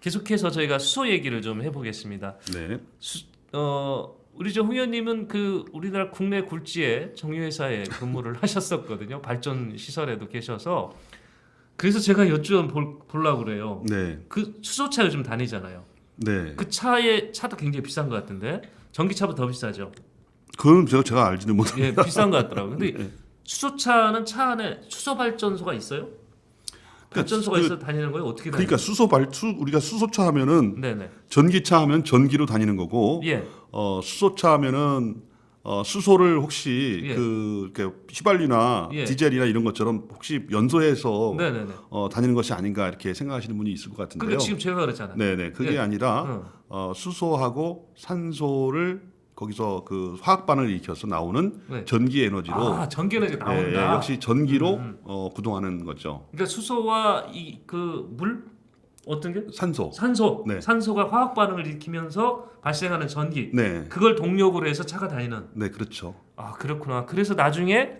계속해서 저희가 수소 얘기를 좀 해보겠습니다. 네. 수, 어, 우리 저 홍현님은 그 우리나라 국내 굴지의 정유회사에 근무를 하셨었거든요. 발전 시설에도 계셔서 그래서 제가 여쭤 보려고 그래요. 네. 그 수소차 요즘 다니잖아요. 네. 그 차의 차도 굉장히 비싼 것 같은데 전기차보다 더 비싸죠. 그건 제가 제가 알지는 못. 예, 비싼 것 같더라고요. 근데 네. 수소차는 차 안에 수소 발전소가 있어요? 발전소가 그- 있어 다니는 거예요? 어떻게 다니는 그러니까 수소 발수 우리가 수소차 하면은? 네네. 전기차 하면 전기로 다니는 거고 예. 어 수소차 하면은 어 수소를 혹시 예. 그 이렇게 휘발유나 예. 디젤이나 이런 것처럼 혹시 연소해서 네네네. 어 다니는 것이 아닌가 이렇게 생각하시는 분이 있을 것 같은데요. 그리고 지금 제가 그랬잖아요. 네네 그게 예. 아니라 응. 어, 수소하고 산소를 거기서 그 화학 반응을 일으켜서 나오는 네. 전기 에너지로 아, 전기 에너지 예, 나온다. 예, 역시 전기로 음, 음. 어, 구동하는 거죠. 그러니까 수소와 이 그 물 어떤 게 산소. 산소 네. 산소가 화학 반응을 일으키면서 발생하는 전기 네, 그걸 동력으로 해서 차가 다니는 네 그렇죠. 아 그렇구나 그래서 나중에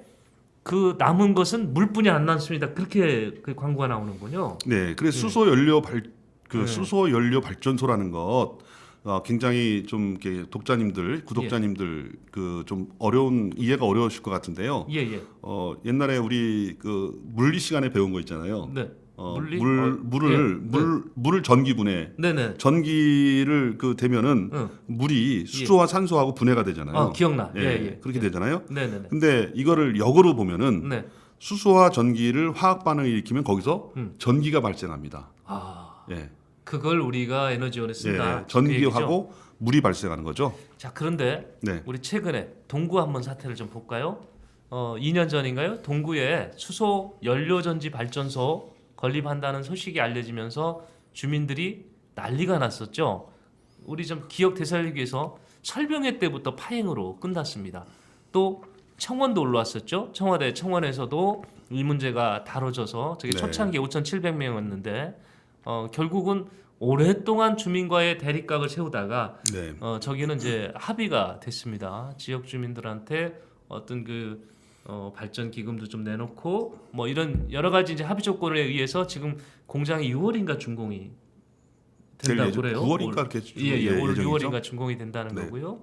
그 남은 것은 물뿐이 안 남습니다 그렇게 그 광고가 나오는군요 네, 그래서 수소 연료 발 그 네. 수소 연료 발전소라는 것 어, 굉장히 좀 이렇게 독자님들, 구독자님들 그 좀 어려운 이해가 어려우실 것 같은데요. 예 예 어, 옛날에 우리 그 물리 시간에 배운 거 있잖아요. 네 어, 물리? 물 어, 물을 예, 물 물을 전기 분해 네네 전기를 그 되면은 응. 물이 수소와 산소하고 분해가 되잖아요. 아 기억나 예, 예 예 그렇게 되잖아요. 네네네 근데 이거를 역으로 보면은 네 수소와 전기를 화학 반응을 일으키면 거기서 음. 전기가 발생합니다. 아 예. 그걸 우리가 에너지원에 쓴다 예, 그 얘기죠? 전기하고 물이 발생하는 거죠. 자 그런데 네. 우리 최근에 동구 한번 사태를 좀 볼까요? 어, 2년 전인가요? 동구에 수소 연료 전지 발전소 건립한다는 소식이 알려지면서 주민들이 난리가 났었죠. 우리 좀 기억 되살리기 위해서 철병회 때부터 파행으로 끝났습니다. 또 청원도 올라왔었죠. 청와대 청원에서도 이 문제가 다뤄져서 저게 네. 초창기 5,700명이었는데 어, 결국은 오랫동안 주민과의 대립각을 세우다가 네. 어 저기는 이제 합의가 됐습니다. 지역 주민들한테 어떤 그 어, 발전 기금도 좀 내놓고 뭐 이런 여러 가지 이제 합의 조건에 의해서 지금 공장이 6월인가 준공이 된다고 그래요. 9월인가 이렇게 올, 예, 예, 올 예정이죠. 6월인가 준공이 된다는 네. 거고요.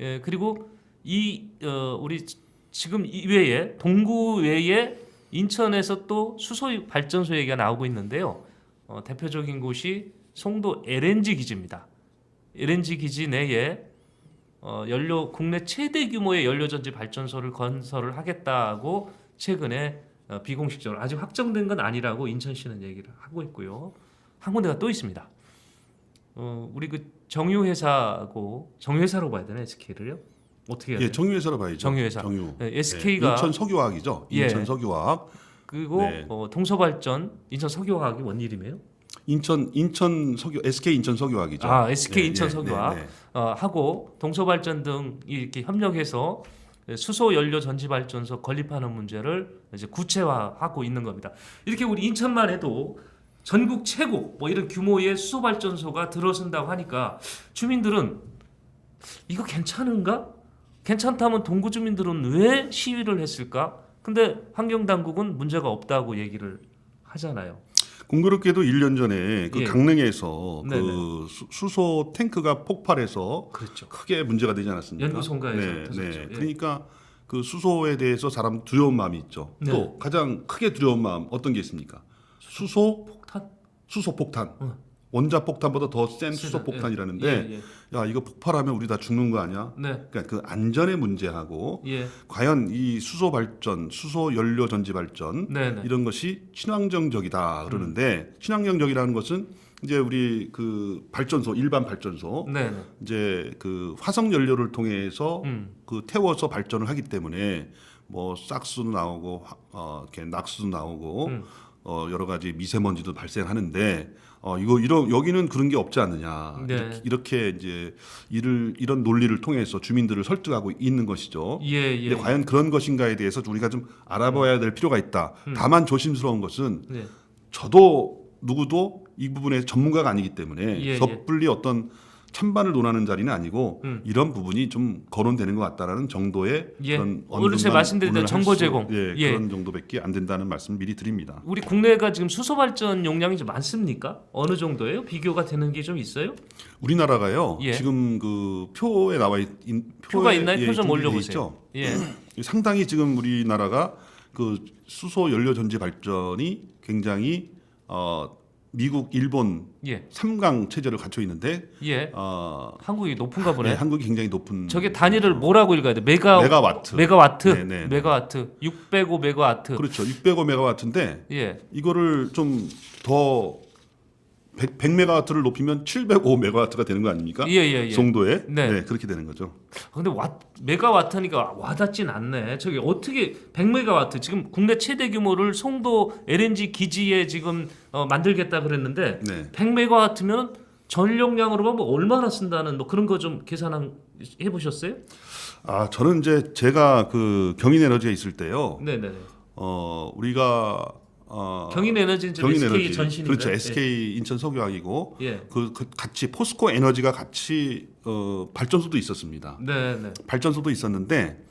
예, 그리고 이 어, 우리 지금 이외에 동구 외에 인천에서 또 수소 발전소 얘기가 나오고 있는데요. 어, 대표적인 곳이 송도 LNG 기지입니다. LNG 기지 내에 어, 연료 국내 최대 규모의 연료 전지 발전소를 건설을 하겠다고 최근에 어, 비공식적으로 아직 확정된 건 아니라고 인천시는 얘기를 하고 있고요. 한 군데가 또 있습니다. 어, 우리 그 정유 회사고 정유 회사로 봐야 되나 SK를요? 어떻게 해야? 예, 정유회사로 봐야죠. 정유회사. 정유. 네, 예, SK가 인천 석유화학이죠. 예. 인천 석유화학. 그리고 네. 어, 동서발전 인천 석유화학이 뭔 일이에요? 인천 인천 석유 SK 인천 석유화학이죠. 아, SK 예, 인천 예, 석유화학. 네, 네. 어, 하고 동서발전 등이 이렇게 협력해서 수소 연료 전지 발전소 건립하는 문제를 이제 구체화하고 있는 겁니다. 이렇게 우리 인천만 해도 전국 최고 뭐 이런 규모의 수소 발전소가 들어선다고 하니까 주민들은 이거 괜찮은가? 괜찮다면 동구 주민들은 왜 시위를 했을까? 근데 환경 당국은 문제가 없다고 얘기를 하잖아요. 공교롭게도 1년 전에 그 예. 강릉에서 네네. 그 수- 수소 탱크가 폭발해서 그렇죠. 크게 문제가 되지 않았습니까? 연구소인가에서 네. 네. 예. 그러니까 그 수소에 대해서 사람 두려운 마음이 있죠. 네. 또 가장 크게 두려운 마음 어떤 게 있습니까? 수소 폭탄? 수소 폭탄. 어. 원자 폭탄보다 더 센 수소 예. 폭탄이라는데 예, 예. 야 이거 폭발하면 우리 다 죽는 거 아니야? 네. 그러니까 그 안전의 문제하고 예. 과연 이 수소 발전, 수소 연료 전지 발전 네, 네. 이런 것이 친환경적이다 그러는데 친환경적이라는 것은 이제 우리 그 발전소 일반 발전소 네, 네. 이제 그 화석 연료를 통해서 음. 그 태워서 발전을 하기 때문에 뭐 싹수도 나오고 화- 어 이렇게 낙수도 나오고 음. 어 여러 가지 미세먼지도 발생하는데 어 이거 이런 여기는 그런 게 없지 않느냐 네. 이렇게, 이렇게 이제 이를 이런 논리를 통해서 주민들을 설득하고 있는 것이죠. 예, 예. 근데 과연 그런 것인가에 대해서 우리가 좀 알아봐야 될 필요가 있다. 음. 다만 조심스러운 것은 네. 저도 누구도 이 부분에 전문가가 아니기 때문에 예, 섣불리 어떤 찬반을 논하는 자리는 아니고 음. 이런 부분이 좀 거론되는 것 같다라는 정도의 예. 그런 오늘 제가 말씀드린 대로 정보 제공. 예, 예. 그런 정도밖에 안 된다는 말씀 미리 드립니다. 우리 국내가 지금 수소 발전 용량이 좀 많습니까? 어느 정도예요? 비교가 되는 게 좀 있어요? 우리나라가요 예. 지금 그 표에 나와 있 인- 표가 있나요? 예, 표좀 등록돼 올려보세요. 예. 상당히 지금 우리나라가 그 수소 연료 전지 발전이 굉장히 어 미국, 일본 예. 3강 체제를 갖춰 있는데 예. 어 한국이 높은가 보네. 네, 한국이 굉장히 높은 저게 단위를 뭐라고 읽어야 돼? 메가 메가와트. 메가와트. 네, 네, 네. 메가와트. 605 메가와트. 그렇죠. 605 메가와트인데 예. 이거를 좀 더 100, 100 메가와트를 높이면 705 메가와트가 되는 거 아닙니까? 예, 예, 예. 그 정도의 네. 네. 그렇게 되는 거죠. 근데 와, 메가와트니까 와닿진 않네. 저기 어떻게 100메가와트 지금 국내 최대 규모를 송도 LNG 기지에 지금 어, 만들겠다 그랬는데 네. 100메가와트면 전력량으로 보면 얼마나 쓴다는 뭐 그런 거 좀 계산 해 보셨어요? 아, 저는 이제 제가 그 경인 에너지에 있을 때요. 네, 네. 어, 우리가 어 경인 에너지는 지금 경인 SK 에너지 전신인가요? 그렇죠. SK 인천 석유화기고 예. 그, 그 같이 포스코 에너지가 같이 어 발전소도 있었습니다. 네, 네. 발전소도 있었는데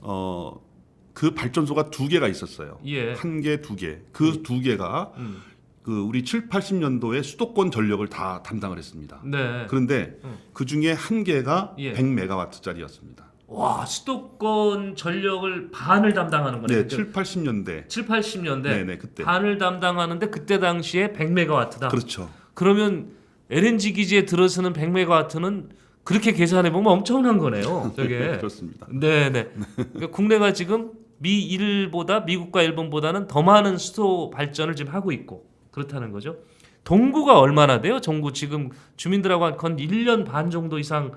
어 그 발전소가 두 개가 있었어요. 예. 한 개, 두 개. 그 두 개가 음. 그 우리 7, 80년도에 수도권 전력을 다 담당을 했습니다. 네. 그런데 음. 그 중에 한 개가 예. 100메가와트짜리였습니다. 와, 수도권 전력을 반을 담당하는 거네. 네, 7, 80년대. 7, 80년대 네, 네, 그때. 반을 담당하는데 그때 당시에 100메가와트다. 그렇죠. 그러면 LNG 기지에 들어서는 100메가와트는 그렇게 계산해 보면 엄청난 거네요. 저게. 그렇습니다. 네, 네. 그러니까 국내가 지금 미 일보다 미국과 일본보다는 더 많은 수소 발전을 지금 하고 있고 그렇다는 거죠. 동구가 얼마나 돼요? 정부 지금 주민들하고 한 1년 반 정도 이상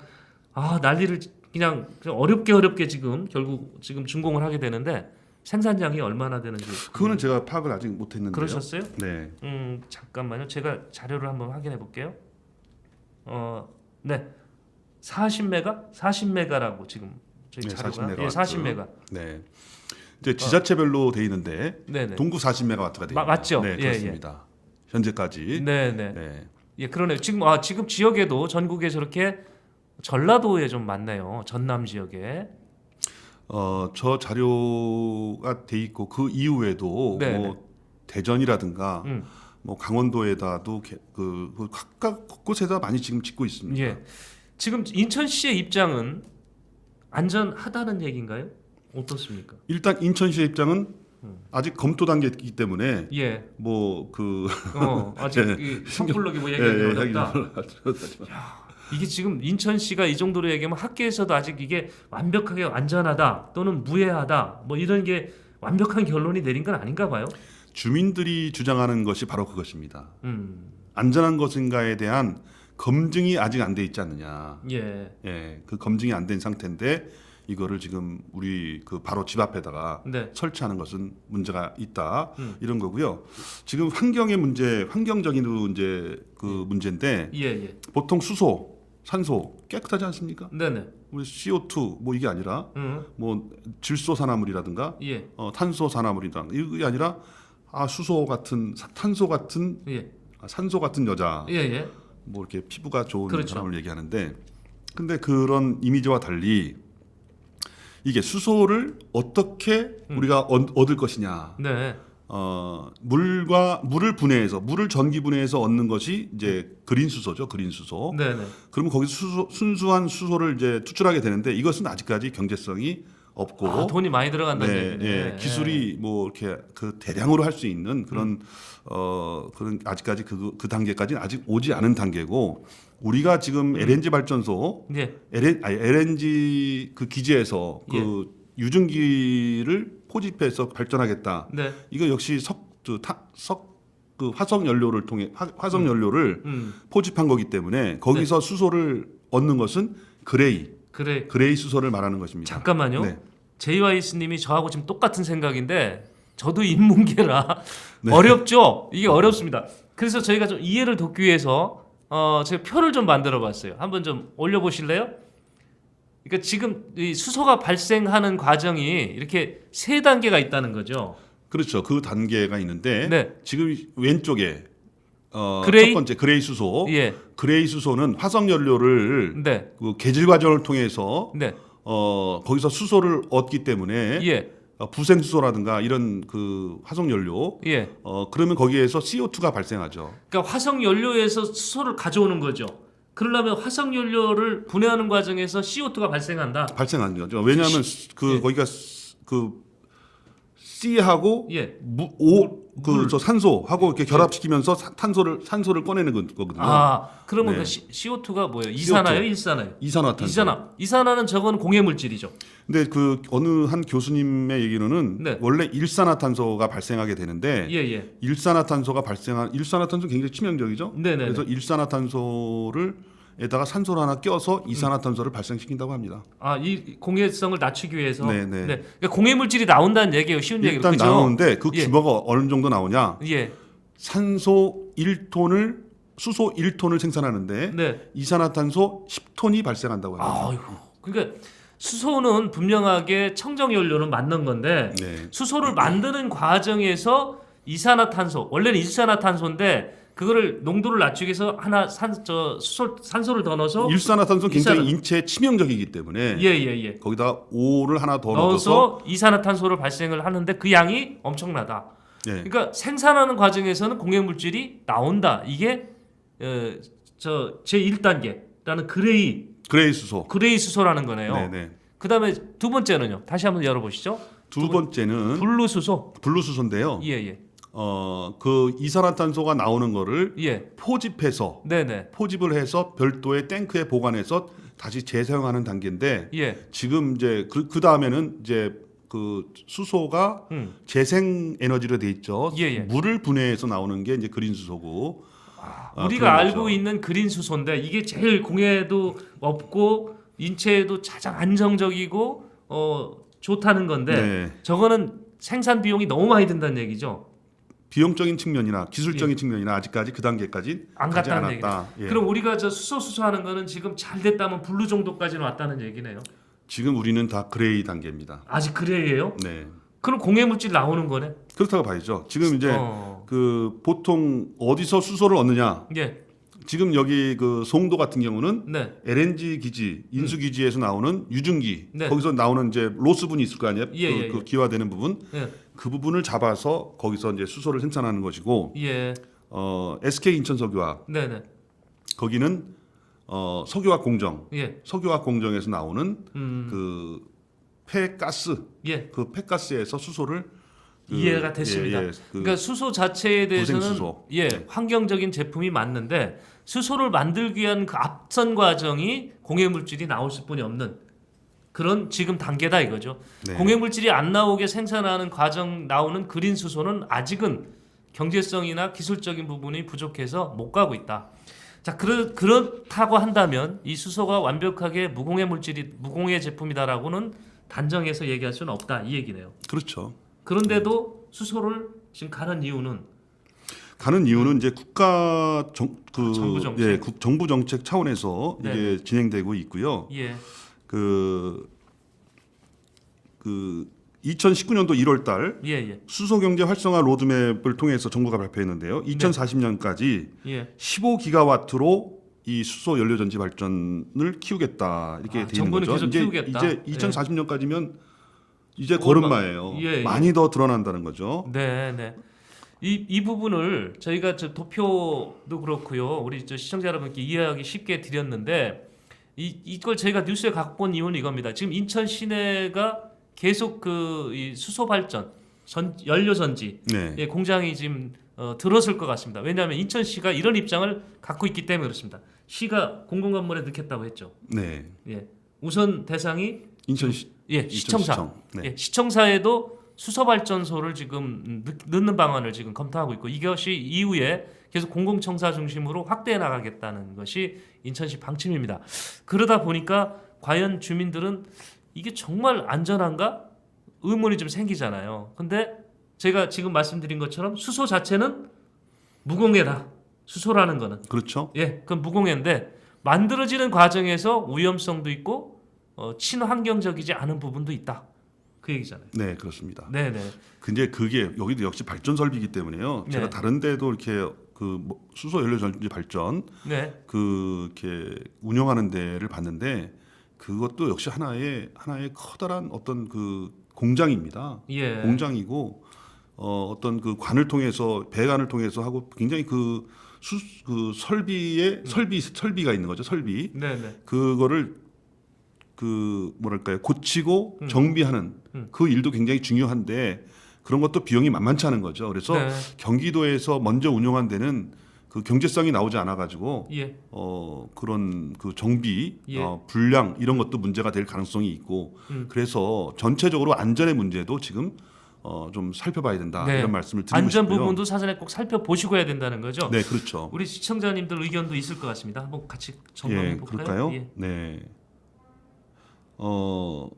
아, 난리를 그냥, 어렵게 어렵게 지금 결국 지금 준공을 하게 되는데 생산량이 얼마나 되는지 그거는 제가 파악을 아직 못 했는데요. 그러셨어요? 네. 음 잠깐만요. 제가 자료를 한번 확인해 볼게요. 어, 네, 40메가, 40메가라고 지금 저희 네, 자료가 40 예, 40메가. 네. 이제 지자체별로 돼 있는데 네, 네, 동구 40메가와트가 돼요. 마- 맞죠? 네, 예, 그렇습니다. 현재까지. 네, 네, 네. 예, 그러네요. 지금 아 지금 지역에도 전국에 저렇게 전라도에 좀 많네요. 전남 지역에. 어, 저 자료가 돼 있고 그 이후에도 네, 뭐 대전이라든가 음. 뭐 강원도에다도 개- 그, 그 각각 곳곳에다 많이 지금 짓고 있습니다. 예. 지금 인천시의 입장은 안전하다는 얘기인가요? 어떻습니까? 일단 인천시의 입장은 음. 아직 검토 단계이기 때문에 예. 뭐그 어, 아직 예, 이 섣불르게 뭐 예, 얘기하기 예, 어렵다. 하기는 이게 지금 인천시가 이 정도로 얘기하면 학계에서도 아직 이게 완벽하게 안전하다 또는 무해하다 뭐 이런 게 완벽한 결론이 내린 건 아닌가 봐요. 주민들이 주장하는 것이 바로 그것입니다. 음, 안전한 것인가에 대한 검증이 아직 안 돼 있지 않느냐. 예, 예, 그 검증이 안 된 상태인데 이거를 지금 우리 그 바로 집 앞에다가 네, 설치하는 것은 문제가 있다 음. 이런 거고요. 지금 환경의 문제, 환경적인 이제 그 문제인데 예, 예, 보통 수소, 산소 깨끗하지 않습니까? 네, 네, 우리 CO2 뭐 이게 아니라 음, 뭐 질소 산화물이라든가 예, 어, 탄소 산화물이라든가 이게 아니라 아 수소 같은 사- 탄소 같은 예, 아, 산소 같은 여자. 예, 예, 뭐 이렇게 피부가 좋은 그렇죠. 사람을 얘기하는데 근데 그런 이미지와 달리 이게 수소를 어떻게 음. 우리가 얻- 얻을 것이냐. 네, 어, 물과 물을 분해해서 물을 전기 분해해서 얻는 것이 이제 그린 수소죠 그린 수소 네, 네, 그러면 거기서 수소, 순수한 수소를 이제 투출하게 되는데 이것은 아직까지 경제성이 없고 아, 돈이 많이 들어간다는 네, 얘기네. 예, 기술이 뭐 이렇게 그 대량으로 할 수 있는 그런 음. 어 그런 아직까지 그, 그 단계까지는 아직 오지 않은 단계고 우리가 지금 음. LNG 발전소 예, LN, 아니, LNG 그 기지에서 그 유증기를 포집해서 발전하겠다. 네, 이거 역시 석석 그 화석 연료를 통해 화, 화석 연료를 음, 포집한 거기 때문에 거기서 네. 수소를 얻는 것은 그레이 그래. 그레이 수소를 말하는 것입니다. 잠깐만요. 네. JYS님이 저하고 지금 똑같은 생각인데 저도 인문계라 네. 어렵죠. 이게 어렵습니다. 그래서 저희가 좀 이해를 돕기 위해서 어 제가 표를 좀 만들어 봤어요. 한번 좀 올려 보실래요? 그러니까 지금 이 수소가 발생하는 과정이 이렇게 세 단계가 있다는 거죠. 그렇죠. 그 단계가 있는데 네, 지금 왼쪽에 어, 그레이? 첫 번째 그레이 수소. 예. 그레이 수소는 화석 연료를 네. 그 개질 과정을 통해서 네. 어, 거기서 수소를 얻기 때문에 예. 어, 부생 수소라든가 이런 그 화석 연료 예. 어, 그러면 거기에서 CO2가 발생하죠. 그러니까 화석 연료에서 수소를 가져오는 거죠. 그러려면 화석 연료를 분해하는 과정에서 CO2가 발생한다. 발생하는 거죠. 왜냐하면 그 예. 거기가 스- 그 C하고 예. 오그 저 산소하고 이렇게 결합시키면서 사- 탄소를 산소를 꺼내는 거- 거거든요. 아, 그러면 네. 그 시- CO2가 뭐예요? 이산화요, 일산화요? 이산화탄소. 이산화. 이산화는 저건 공해 물질이죠. 근데 그 어느 한 교수님의 얘기로는 네. 원래 일산화탄소가 발생하게 되는데 예, 예. 일산화탄소가 발생한 일산화탄소 굉장히 치명적이죠. 네, 네. 그래서 일산화탄소를 에다가 산소를 하나 껴서 이산화탄소를 발생시킨다고 합니다. 아, 이 공해성을 낮추기 위해서. 네, 네. 그러니까 공해 물질이 나온다는 얘기예요. 쉬운 얘기로. 일단 그죠? 나오는데 그 예. 규모가 어느 정도 나오냐? 예. 산소 1톤을 수소 1톤을 생산하는데 네. 이산화탄소 10톤이 발생한다고 합니다. 아이고. 그러니까 수소는 분명하게 청정 연료는 맞는 건데 네. 수소를 만드는 과정에서 이산화탄소 원래는 일산화탄소인데 그거를 농도를 낮추기 위해서 하나 산 저 수소 산소를 더 넣어서 일산화탄소 는 굉장히 일산화- 인체에 치명적이기 때문에 예 예 예, 거기다 O를 하나 더 넣어서 넣어서 이산화탄소를 발생을 하는데 그 양이 엄청나다. 예. 그러니까 생산하는 과정에서는 공해 물질이 나온다. 이게 어, 저제 1단계라는 그레이 그레이 수소. 그레이 수소라는 거네요. 네네. 그다음에 두 번째는요. 다시 한번 열어보시죠. 두 번째는 블루 수소. 블루 수소인데요. 예 예 어, 그 이산화탄소가 나오는 거를 예. 포집해서 네네 포집을 해서 별도의 탱크에 보관해서 다시 재사용하는 단계인데 예. 지금 이제 그, 그 다음에는 이제 그 수소가 음. 재생 에너지로 돼 있죠. 예, 예. 물을 분해해서 나오는 게 이제 그린 수소고. 아, 우리가 그런 알고 거죠. 있는 그린 수소인데 이게 제일 공해도 없고 인체에도 가장 안정적이고 어 좋다는 건데 네. 저거는 생산 비용이 너무 많이 든다는 얘기죠. 비용적인 측면이나 기술적인 측면이나 아직까지 그 단계까지 예. 안 가지 갔다는 않았다. 예. 그럼 우리가 저 수소 수소하는 거는 지금 잘 됐다면 블루 정도까지는 왔다는 얘기네요. 지금 우리는 다 그레이 단계입니다. 아직 그래예요? 네. 그럼 공해 물질 나오는 거네. 그렇다고 봐야죠. 지금 이제 어. 그 보통 어디서 수소를 얻느냐? 예. 지금 여기 그 송도 같은 경우는 네. LNG 기지, 인수 기지에서 나오는 유증기 네. 거기서 나오는 이제 로스분이 있을 거 아니에요? 예, 그, 예, 그 예. 기화되는 부분 예. 그 부분을 잡아서 거기서 이제 수소를 생산하는 것이고 예. 어, SK 인천 석유화 네, 네. 거기는 어, 석유화학 공정, 예. 석유화학 공정에서 나오는 음. 그 폐가스, 예. 그 폐가스에서 수소를 그, 이해가 됐습니다. 예, 예, 그 그러니까 수소 자체에 대해서는 부생수소. 예 네. 환경적인 제품이 맞는데 수소를 만들기 위한 그 앞선 과정이 공해 물질이 나올 수뿐이 없는 그런 지금 단계다 이거죠. 네. 공해 물질이 안 나오게 생산하는 과정 나오는 그린 수소는 아직은 경제성이나 기술적인 부분이 부족해서 못 가고 있다. 자 그렇 그렇다고 한다면 이 수소가 완벽하게 무공해 물질이 무공해 제품이다라고는 단정해서 얘기할 수는 없다 이 얘기네요. 그렇죠. 그런데도 수소를 지금 가는 이유는 가는 이유는 이제 국가 정, 그 정부 정책. 예, 국, 정부 정책 차원에서 네. 이게 진행되고 있고요. 예, 그, 그 2019년도 1월 달 예, 예, 수소 경제 활성화 로드맵을 통해서 정부가 발표했는데요. 2040년까지 예. 15기가와트로 이 수소 연료 전지 발전을 키우겠다 이렇게 아, 돼 있는 정부는 거죠. 계속 이제 키우겠다. 이제 예. 2040년까지면 이제 걸음마. 걸음마예요. 예, 예. 많이 더 드러난다는 거죠. 네, 네. 이, 이 부분을 저희가 저 도표도 그렇고요. 우리 저 시청자 여러분께 이해하기 쉽게 드렸는데 이 이걸 저희가 뉴스에 갖고 온 이유는 이겁니다. 지금 인천 시내가 계속 그이 수소 발전 전 연료 전지 네. 예, 공장이 지금 어, 들었을 것 같습니다. 왜냐하면 인천시가 이런 입장을 갖고 있기 때문에 그렇습니다. 시가 공공건물에 넣겠다고 했죠. 네. 예, 우선 대상이 인천시 예 시청사 인천시청. 네. 예, 시청사에도 수소 발전소를 지금 넣- 넣는 방안을 지금 검토하고 있고 이것이 이후에 계속 공공청사 중심으로 확대해 나가겠다는 것이 인천시 방침입니다. 그러다 보니까 과연 주민들은 이게 정말 안전한가 의문이 좀 생기잖아요. 근데 제가 지금 말씀드린 것처럼 수소 자체는 무공해다. 수소라는 거는 그렇죠. 예, 그건 무공해인데 만들어지는 과정에서 위험성도 있고 어, 친환경적이지 않은 부분도 있다. 그 얘기잖아요. 네, 그렇습니다. 네, 네. 근데 그게 여기도 역시 발전 설비이기 때문에요. 제가 네. 다른 데도 이렇게 그뭐 수소 연료 전지 발전 네. 그 이렇게 운영하는 데를 봤는데 그것도 역시 하나의 하나의 커다란 어떤 그 공장입니다. 예. 공장이고 어, 어떤 그 관을 통해서 배관을 통해서 하고 굉장히 그, 수, 그 설비에 설비 설비가 있는 거죠 설비 네, 네. 그거를 그 뭐랄까요 고치고 음. 정비하는 음. 그 일도 굉장히 중요한데 그런 것도 비용이 만만치 않은 거죠 그래서 네. 경기도에서 먼저 운영한 데는 그 경제성이 나오지 않아 가지고 예. 어 그런 그 정비 예. 어, 불량 이런 것도 문제가 될 가능성이 있고 음. 그래서 전체적으로 안전의 문제도 지금 어 좀 살펴봐야 된다 네. 이런 말씀을 드리고 안전 싶고요. 부분도 사전에 꼭 살펴보시고 해야 된다는 거죠. 네 그렇죠. 우리 시청자님들 의견도 있을 것 같습니다. 한번 같이 점검해 예 볼까요? 그럴까요? 예. 네. 어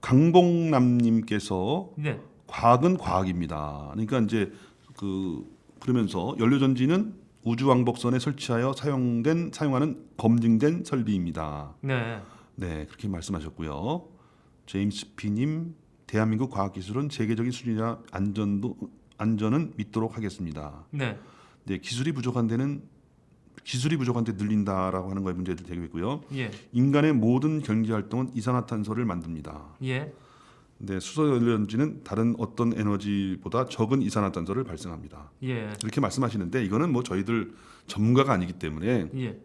강봉남님께서 네. 과학은 과학입니다. 그러니까 이제 그 그러면서 연료전지는 우주 왕복선에 설치하여 사용된 사용하는 검증된 설비입니다. 네. 네 그렇게 말씀하셨고요. 제임스 피님 대한민국 과학기술은 세계적인 수준이나 안전도 안전은 믿도록 하겠습니다. 네. 네 기술이 부족한 데는 기술이 부족한 데 늘린다라고 하는 거에 문제도 되고 있고요. 예. 인간의 모든 경제 활동은 이산화탄소를 만듭니다. 예. 네, 수소 연료전지는 다른 어떤 에너지보다 적은 이산화탄소를 발생합니다. 예. 이렇게 말씀하시는데 이거는 뭐 저희들 전문가가 아니기 때문에 예.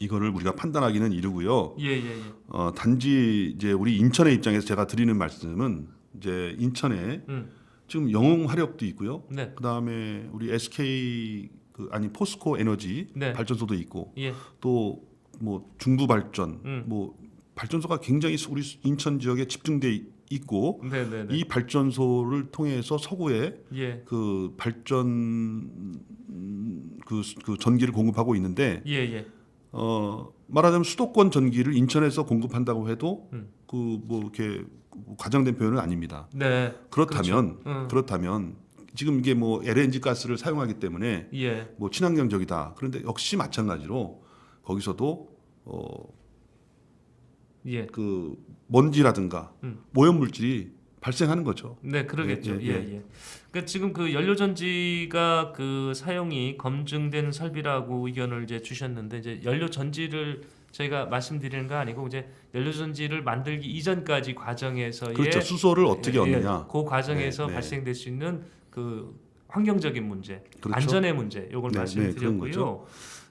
이거를 우리가 판단하기는 이르고요. 예. 예. 예. 어, 단지 이제 우리 인천의 입장에서 제가 드리는 말씀은 이제 인천에 음. 지금 영웅 화력도 있고요. 네. 그다음에 우리 SK 그 아니 포스코 에너지 네. 발전소도 있고 예. 또 뭐 중부 발전 음. 뭐 발전소가 굉장히 수- 우리 인천 지역에 집중돼 있고 네, 네, 네. 이 발전소를 통해서 서구에 예. 그 발전 음, 그, 그 전기를 공급하고 있는데 예, 예. 어 말하자면 수도권 전기를 인천에서 공급한다고 해도 음. 그뭐 이렇게 과장된 표현은 아닙니다. 네. 그렇다면 음. 그렇다면 지금 이게 뭐 LNG 가스를 사용하기 때문에 예. 뭐 친환경적이다. 그런데 역시 마찬가지로 거기서도 어 예. 그 먼지라든가 음. 오염 물질이 발생하는 거죠. 네, 그러겠죠. 예, 예, 예, 예. 그러니까 지금 그 연료전지가 그 사용이 검증된 설비라고 의견을 이제 주셨는데 이제 연료전지를 저희가 말씀드리는 거 아니고 이제 연료전지를 만들기 이전까지 과정에서의 그렇죠. 수소를 어떻게 예, 얻느냐. 그 과정에서 네, 네. 발생될 수 있는 그 환경적인 문제, 그렇죠. 안전의 문제, 요걸 네, 네, 말씀드렸고요.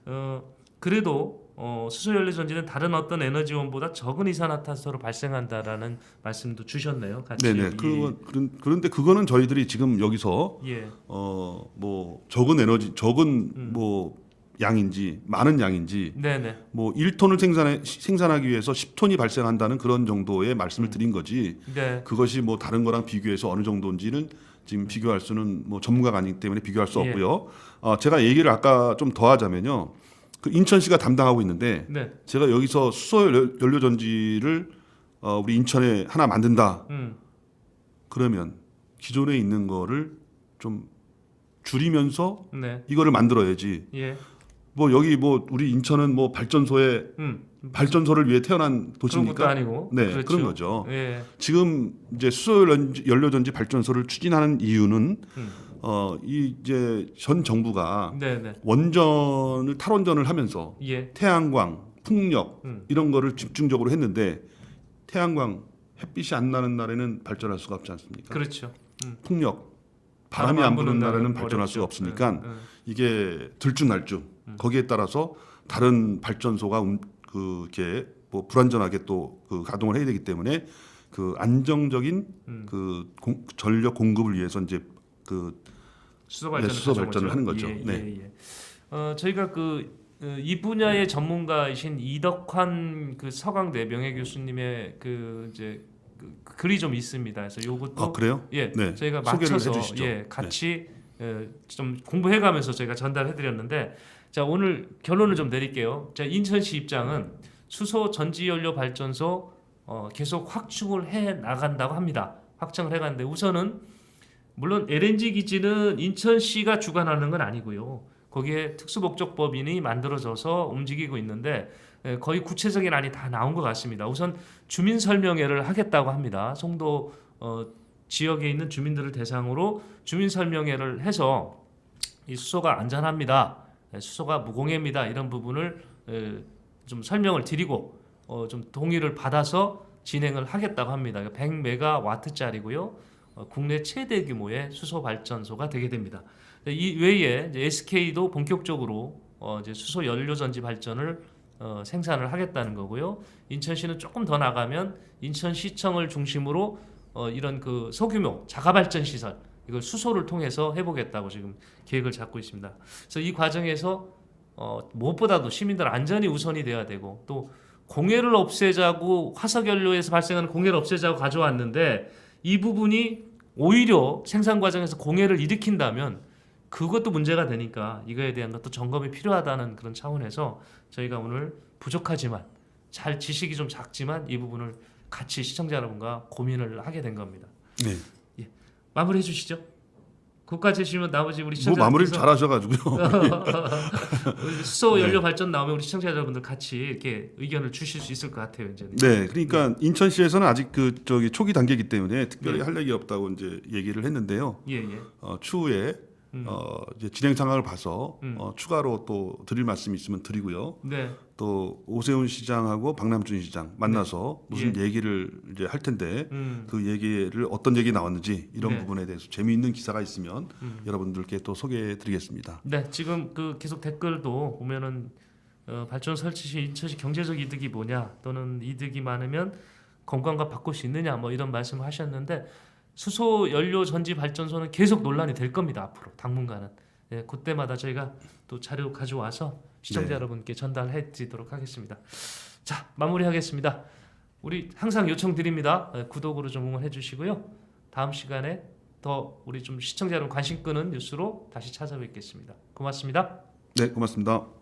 어, 그래도 어, 수소 연료 전지는 다른 어떤 에너지원보다 적은 이산화탄소로 발생한다라는 말씀도 주셨네요. 같이. 네네. 이- 그 그런 그런데 그거는 저희들이 지금 여기서 예. 어뭐 적은 에너지 적은 음. 뭐 양인지 많은 양인지 네네. 뭐 1톤을 생산해 생산하기 위해서 10톤이 발생한다는 그런 정도의 음. 말씀을 드린 거지. 네. 그것이 뭐 다른 거랑 비교해서 어느 정도인지는 지금 비교할 수는 뭐 전문가가 아니기 때문에 비교할 수 예. 없고요. 어, 제가 얘기를 아까 좀 더 하자면요. 그 인천시가 담당하고 있는데 네. 제가 여기서 수소 연료- 연료 전지를 어, 우리 인천에 하나 만든다. 음. 그러면 기존에 있는 거를 좀 줄이면서 네. 이거를 만들어야지. 예. 뭐 여기 뭐 우리 인천은 뭐 발전소에 음. 발전소를 위해 태어난 그런 것도 도시입니까? 아니고. 네, 그렇죠. 그런 거죠. 예. 지금 이제 수소 연료 전지 발전소를 추진하는 이유는 음. 어, 이 이제 전 정부가 네네. 원전을 탈원전을 하면서 예. 태양광, 풍력 음. 이런 거를 집중적으로 했는데 태양광 햇빛이 안 나는 날에는 발전할 수가 없지 않습니까? 그렇죠. 풍력 바람이 안 부는 날에는 발전할 어렵죠. 수가 없으니까 음, 음. 이게 들쭉날쭉 거기에 따라서 다른 발전소가 음, 그 이렇게 뭐 불안전하게 또 그 가동을 해야 되기 때문에 그 안정적인 음. 그 공- 전력 공급을 위해서 이제 그 수소 발전을, 네, 수소 발전을 하는 거죠. 예, 네. 예, 예. 어, 저희가 그 이 분야의 전문가이신 이덕환 그 서강대 명예 교수님의 그 이제 그 글이 좀 있습니다. 그래서 요것도 아 그래요? 예, 네. 저희가 맞춰서. 네. 예, 같이 예, 좀 공부해가면서 저희가 전달해드렸는데 자 오늘 결론을 좀 내릴게요. 자 인천시 입장은 수소 전지연료 발전소 어, 계속 확충을 해 나간다고 합니다. 확장을 해 가는데 우선은 물론 LNG 기지는 인천시가 주관하는 건 아니고요. 거기에 특수목적법인이 만들어져서 움직이고 있는데 예, 거의 구체적인 안이 다 나온 것 같습니다. 우선 주민 설명회를 하겠다고 합니다. 송도 어, 지역에 있는 주민들을 대상으로 주민 설명회를 해서 이 수소가 안전합니다. 예, 수소가 무공해입니다. 이런 부분을 에, 좀 설명을 드리고 어, 좀 동의를 받아서 진행을 하겠다고 합니다. 100메가와트짜리고요. 어, 국내 최대 규모의 수소 발전소가 되게 됩니다. 이 외에 SK도 본격적으로 어, 수소 연료 전지 발전을 어, 생산을 하겠다는 거고요. 인천시는 조금 더 나가면 인천시청을 중심으로 어, 이런 그 소규모 자가 발전 시설 이걸 수소를 통해서 해보겠다고 지금 계획을 잡고 있습니다. 그래서 이 과정에서 어, 무엇보다도 시민들 안전이 우선이 돼야 되고 또 공해를 없애자고 화석 연료에서 발생하는 공해를 없애자고 가져왔는데 이 부분이 오히려 생산 과정에서 공해를 일으킨다면 그것도 문제가 되니까 이거에 대한 것도 점검이 필요하다는 그런 차원에서 저희가 오늘 부족하지만 잘 지식이 좀 작지만 이 부분을 같이 시청자 여러분과 고민을 하게 된 겁니다. 네. 마무리해 주시죠. 그까지 해주시면 나머지 우리 뭐 시청자 마무리를 잘 하셔가지고요. 수소 연료 네. 발전 나오면 우리 시청자 여러분들 같이 이렇게 의견을 주실 수 있을 것 같아요 이제. 네, 그러니까 인천시에서는 아직 그 저기 초기 단계이기 때문에 특별히 네. 할 얘기 없다고 이제 얘기를 했는데요. 예 예. 어, 추후에 음. 어, 이제 진행 상황을 봐서 음. 어, 추가로 또 드릴 말씀이 있으면 드리고요. 네. 또 오세훈 시장하고 박남준 시장 만나서 무슨 얘기를 이제 할 텐데 음. 그 얘기를 어떤 얘기 나왔는지 이런 네. 부분에 대해서 재미있는 기사가 있으면 음. 여러분들께 또 소개해드리겠습니다. 네 지금 그 계속 댓글도 보면은 어, 발전 설치 시 인천시 경제적 이득이 뭐냐 또는 이득이 많으면 건강과 바꿀 수 있느냐 뭐 이런 말씀을 하셨는데 수소 연료 전지 발전소는 계속 논란이 될 겁니다 앞으로 당분간은 예, 그때마다 저희가 또 자료 가져와서 시청자 네. 여러분께 전달해 드리도록 하겠습니다. 자 마무리하겠습니다. 우리 항상 요청 드립니다. 예, 구독으로 좀 응원해 주시고요. 다음 시간에 더 우리 좀 시청자 여러분 관심 끄는 뉴스로 다시 찾아뵙겠습니다. 고맙습니다. 네, 고맙습니다.